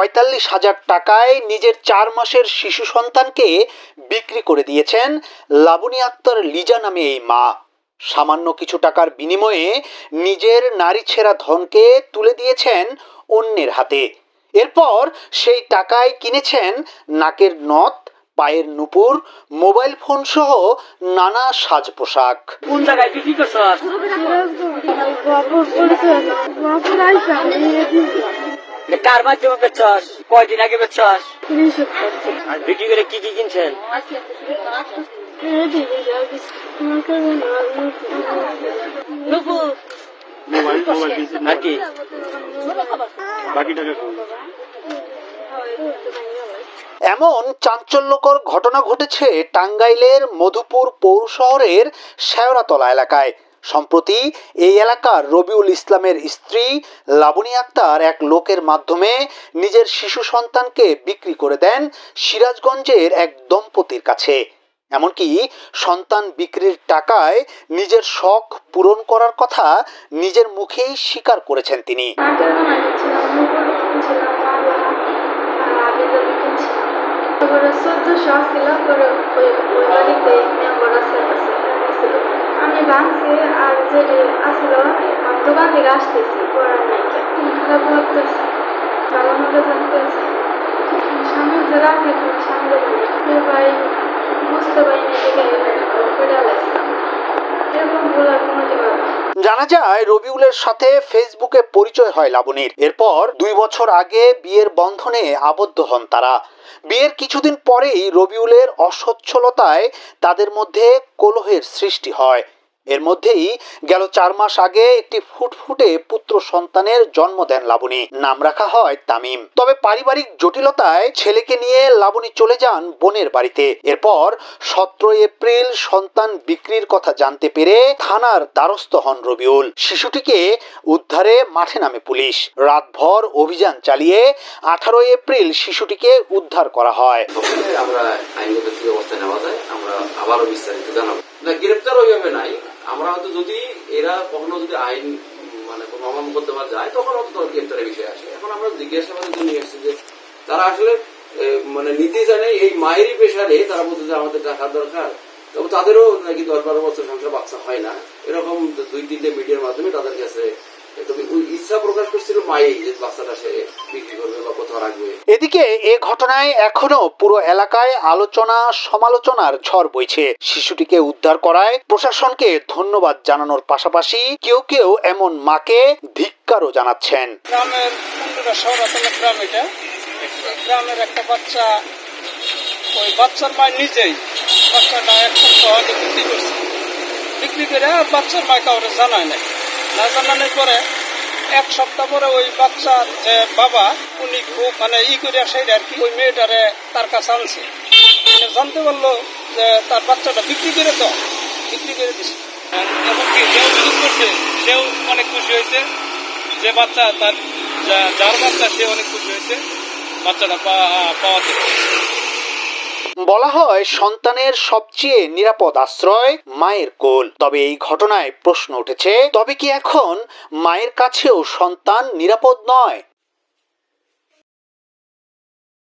পঁয়তাল্লিশ হাজার টাকায় নিজের চার মাসের শিশু সন্তানকে বিক্রি করে দিয়েছেন লাবণী আক্তার লিজা নামে এই মা। সামান্য কিছু টাকার বিনিময়ে নিজের নারী ছেঁড়া ধনকে তুলে দিয়েছেন অন্যের হাতে। এরপর সেই টাকায় কিনেছেন নাকের নথ পায়ের নুপুর মোবাইল ফোন সহ নানা সাজ পোশাক কোন জায়গায় বিক্রি করছ কার মাধ্যমে বেচছস কয়দিন আগে বেচছস আর বিক্রি করে কি কি কিনছেন? মোবাইল মোবাইল কিনছি আর বাকি টাকা এমন চাঞ্চল্যকর ঘটনা ঘটেছে টাঙ্গাইলের মধুপুর পৌর শহরের শেওড়াতলা এলাকায়। সম্প্রতি এই এলাকার রবিউল ইসলামের স্ত্রী লাবণী আক্তার এক লোকের মাধ্যমে নিজের শিশু সন্তানকে বিক্রি করে দেন সিরাজগঞ্জের এক দম্পতির কাছে। এমনকি সন্তান বিক্রির টাকায় নিজের শখ পূরণ করার কথা নিজের মুখেই স্বীকার করেছেন তিনি। আমি ভাঙছি আর যেটি আসলো দোকান থেকে আসতেছি, পড়ার নাই খারাপ ভাবতেছি বাবার মতো থাকতেছে স্বামী যে রাখে স্বামী ভাই বুঝতে পারি না এরকম ভুল আর কোনোদিন হবে না। জানা যায়, রবিউলের সাথে ফেসবুকে পরিচয় হয় লাবণীর। এরপর দুই বছর আগে বিয়ের বন্ধনে আবদ্ধ হন তারা। বিয়ের কিছুদিন পরেই রবিউলের অসচ্ছলতায় তাদের মধ্যে কলহের সৃষ্টি হয়। এর মধ্যেই গেল চার মাস আগে একটি ফুটফুটে পুত্র সন্তানের জন্ম দেন লাবণী। নাম রাখা হয় তামিম। তবে পারিবারিক জটিলতায় ছেলেকে নিয়ে লাবণী চলে যান বোনের বাড়িতে। এরপর সতেরো এপ্রিল সন্তান বিক্রির কথা জানতে পেরে থানার দ্বারস্থ হন রবিউল। শিশুটিকে উদ্ধারে মাঠে নামে পুলিশ। রাতভর অভিযান চালিয়ে আঠারো এপ্রিল শিশুটিকে উদ্ধার করা হয়। আমরা আইনগত কি অবস্থা নেওয়া যায়। আমরা আবারও বিস্তারিত জানাব। যদি এরা কখনো যদি আইন মানে কোনো করতে পারা যায়, তখন অত গ্রেপ্তারের বিষয় আসে। এখন আমরা জিজ্ঞাসাবাদের জন্য এসেছি যে তারা আসলে মানে নীতি জানে, এই মায়েরই পেশারে তারা বলতে যে আমাদের টাকার দরকার। তবে তাদেরও নাকি দশ বারো বছর সংসার বাচ্চা হয় না। এরকম দুই তিনটে মিডিয়ার মাধ্যমে তাদের কাছে তবে ওই ইচ্ছা প্রকাশ করছিল মাই যে বাচ্চাটা সে বিক্রি করবে বা কোথাও রাখবে। এদিকে এ ঘটনায় এখনও পুরো এলাকায় আলোচনা সমালোচনার ঝড় বইছে। শিশুটিকে উদ্ধার করায় প্রশাসনকে ধন্যবাদ জানানোর পাশাপাশি কেউ কেউ এমন মাকে ধিক্কারও জানাচ্ছেন। গ্রামের গ্রাম এটা? গ্রামের একটা বাচ্চা ওই বাচ্চার মা নিজেই বাচ্চাটা এক সপ্তাহ আগে বিক্রি করছে। বিক্রি করে বাচ্চার মা কাউরে জানায় নাই। না জানানোর পরে এক সপ্তাহ পরে ওই বাচ্চার যে বাবা, উনি খুব মানে ই করে সেই আর কি, ওই মেয়েটারে তার কাছে আনছে। মানে জানতে পারল যে তার বাচ্চাটা বিক্রি করে তো বিক্রি করে দিছে। এমনকি যে অভিযোগ করছে সেও অনেক খুশি হয়েছে। যে বাচ্চা তার যার বাচ্চা, সে অনেক খুশি হয়েছে। বাচ্চাটা পাওয়া- পাওয়াতে বলা হয় সন্তানের সবচেয়ে নিরাপদ আশ্রয় মায়ের কোল। তবে এই ঘটনায় প্রশ্ন উঠেছে, তবে কি এখন মায়ের কাছেও সন্তান নিরাপদ নয়?